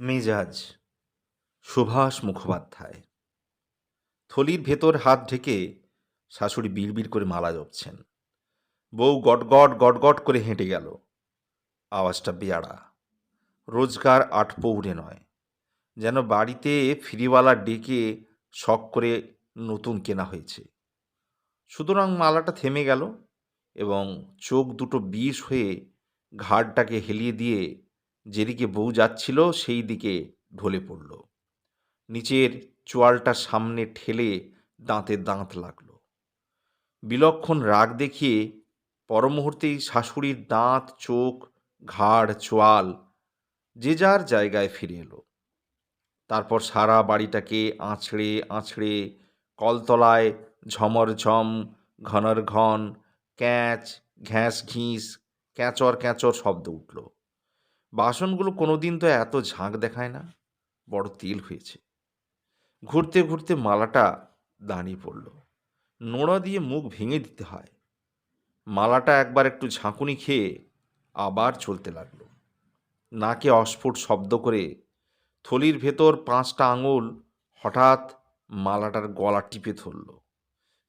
মেজাজ, সুভাষ মুখোপাধ্যায়। থলির ভেতর হাত ঢেকে শাশুড়ি বিড়বিড় করে মালা জপছেন। বউ গটগট গটগট করে হেঁটে গেল। আওয়াজটা বেয়াড়া। রোজগার আট পৌড়ে নয়। যেন বাড়িতে ফিরিওয়ালা ডেকে শখ করে নতুন কেনা হয়েছে। সুতরাং মালাটা থেমে গেল এবং চোখ দুটো বিষ হয়ে ঘাড়টাকে হেলিয়ে দিয়ে যেদিকে বউ যাচ্ছিল, সেই দিকে ঢলে পড়ল। নিচের চোয়ালটা সামনে ঠেলে দাঁতে দাঁত লাগল। বিলক্ষণ রাগ দেখিয়ে পরমুহূর্তেই শাশুড়ির দাঁত, চোখ, ঘাড়, চোয়াল যে যার জায়গায় ফিরে এলো। তারপর সারা বাড়িটাকে আঁচড়ে আঁচড়ে কলতলায় ঝমর ঝম, ঘনর ঘন, ক্যাঁচ, ঘ্যাঁস ঘিস, ক্যাঁচর ক্যাঁচর শব্দ উঠল। বাসনগুলো কোনোদিন তো এত ঝাঁক দেখায় না, বড় তিল হয়েছে। ঘুরতে ঘুরতে মালাটা দাঁড়িয়ে পড়ল। নোড়া দিয়ে মুখ ভেঙে দিতে হয়। মালাটা একবার একটু ঝাঁকুনি খেয়ে আবার চলতে লাগল। নাকে অস্ফুট শব্দ করে থলির ভেতর পাঁচটা আঙুল হঠাৎ মালাটার গলা টিপে ধরল।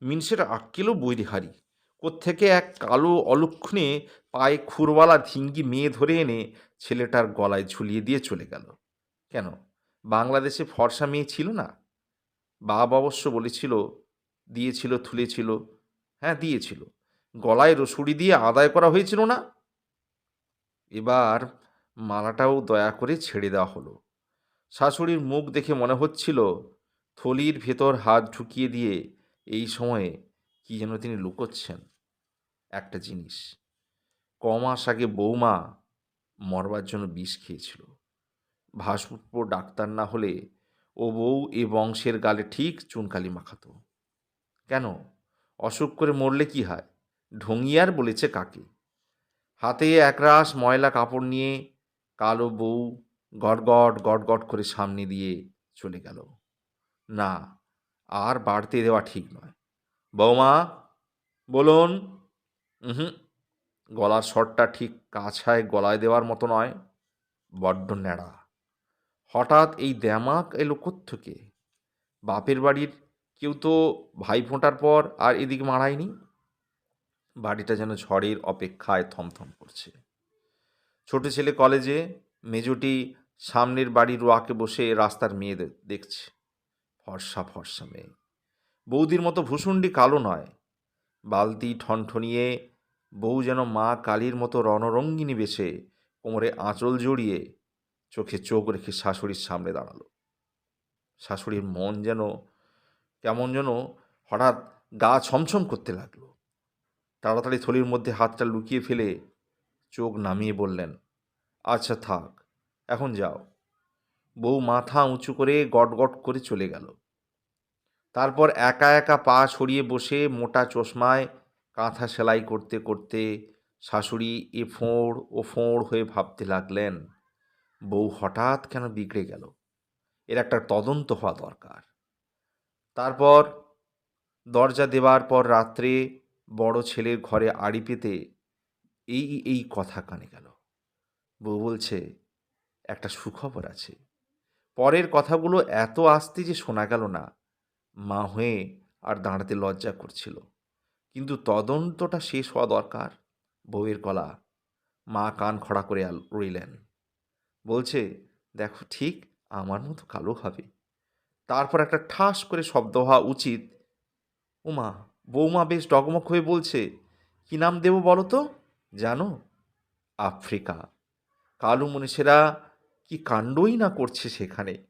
মিনসের আক্কেলও বৈরিহারি কোত্থেকে এক কালো অলক্ষণে পায়ে খুরওয়ালা ধিঙ্গি মেয়ে ধরে এনে ছেলেটার গলায় ঝুলিয়ে দিয়ে চলে গেল। কেন? বাংলাদেশে ফর্সা মেয়ে ছিল না? বাবা অবশ্য বলেছিল, দিয়েছিল থুলেছিল হ্যাঁ দিয়েছিল। গলায় রসুড়ি দিয়ে আদায় করা হয়েছিল না? এবার মালাটাও দয়া করে ছেড়ে দেওয়া হলো। শাশুড়ির মুখ দেখে মনে হচ্ছিল, থলির ভেতর হাত ঢুকিয়ে দিয়ে এই সময়ে কি যেন তিনি লুকোচ্ছেন। একটা জিনিস। ক মাস আগে বৌমা মরবার জন্য বিষ খেয়েছিল। ভাসপুপ্প ডাক্তার না হলে ও বউ এ বংশের গালে ঠিক চুনকালি মাখাতো। কেন? অসুখ করে মরলে কি হয়? ঢঙ্গিয়ার বলেছে কাকে? হাতে একরাশ ময়লা কাপড় নিয়ে কালো বউ গটগট গটগট করে সামনে দিয়ে চলে গেল। না, আর বাড়তে দেওয়া ঠিক নয়। বৌমা, বলুন। হুম গলার স্বরটা ঠিক কাছায় গলায় দেওয়ার মতো নয়, বড্ড ন্যাড়া। হঠাৎ এই দ্যামাক এলো থেকে বাপের বাড়ির কেউ তো ভাই ফোঁটার পর আর এদিকে মারায়নি বাড়িটা যেন ঝড়ের অপেক্ষায় থমথম করছে। ছোট ছেলে কলেজে, মেজোটি সামনের বাড়ির রোয়াকে বসে রাস্তার মেয়ে দেখছে। ফর্সা ফর্সা মেয়ে। বৌদির মতো ভূষুণ্ডি কালো নয়। বালতি ঠনঠনিয়ে বউ যেন মা কালীর মতো রণরঙ্গিনী বেছে কোমরে আঁচল জড়িয়ে চোখে চোখ রেখে শাশুড়ির সামনে দাঁড়াল। শাশুড়ির মন যেন কেমন যেন হঠাৎ গা ছমছম করতে লাগল। তাড়াতাড়ি থলির মধ্যে হাতটা লুকিয়ে ফেলে চোখ নামিয়ে বললেন আচ্ছা থাক, এখন যাও। বউ মাথা উঁচু করে গটগট করে চলে গেল। তারপর একা একা পা ছড়িয়ে বসে মোটা চশমায় কাঁথা সেলাই করতে করতে শাশুড়ি এ ফোঁড়, ও ফোঁড় হয়ে ভাবতে লাগলেন, বউ হঠাৎ কেন বিগড়ে গেল? এর একটা তদন্ত হওয়া দরকার। তারপর দরজা দেওয়ার পর রাত্রে বড় ছেলের ঘরে আড়ি পেতে এই এই কথা কানে গেল। বউ বলছে, একটা সুখবর আছে। পরের কথাগুলো এত আস্তে যে শোনা গেল না। মা হয়ে আর দাঁড়াতে লজ্জা করছিল। কিন্তু তদন্তটা শেষ হওয়া দরকার। বউয়ের গলা। মা কান খড়া করে রইলেন। বলছে, দেখো, ঠিক আমার মতো কালো হবে। তারপর একটা ঠাস করে শব্দ হওয়া উচিত। ওমা বৌমা বেশ ডগমগ হয়ে বলছে, কি নাম দেব বলো তো? জানো, আফ্রিকা। কালো মনীষেরা, কি কাণ্ডই না করছে সেখানে?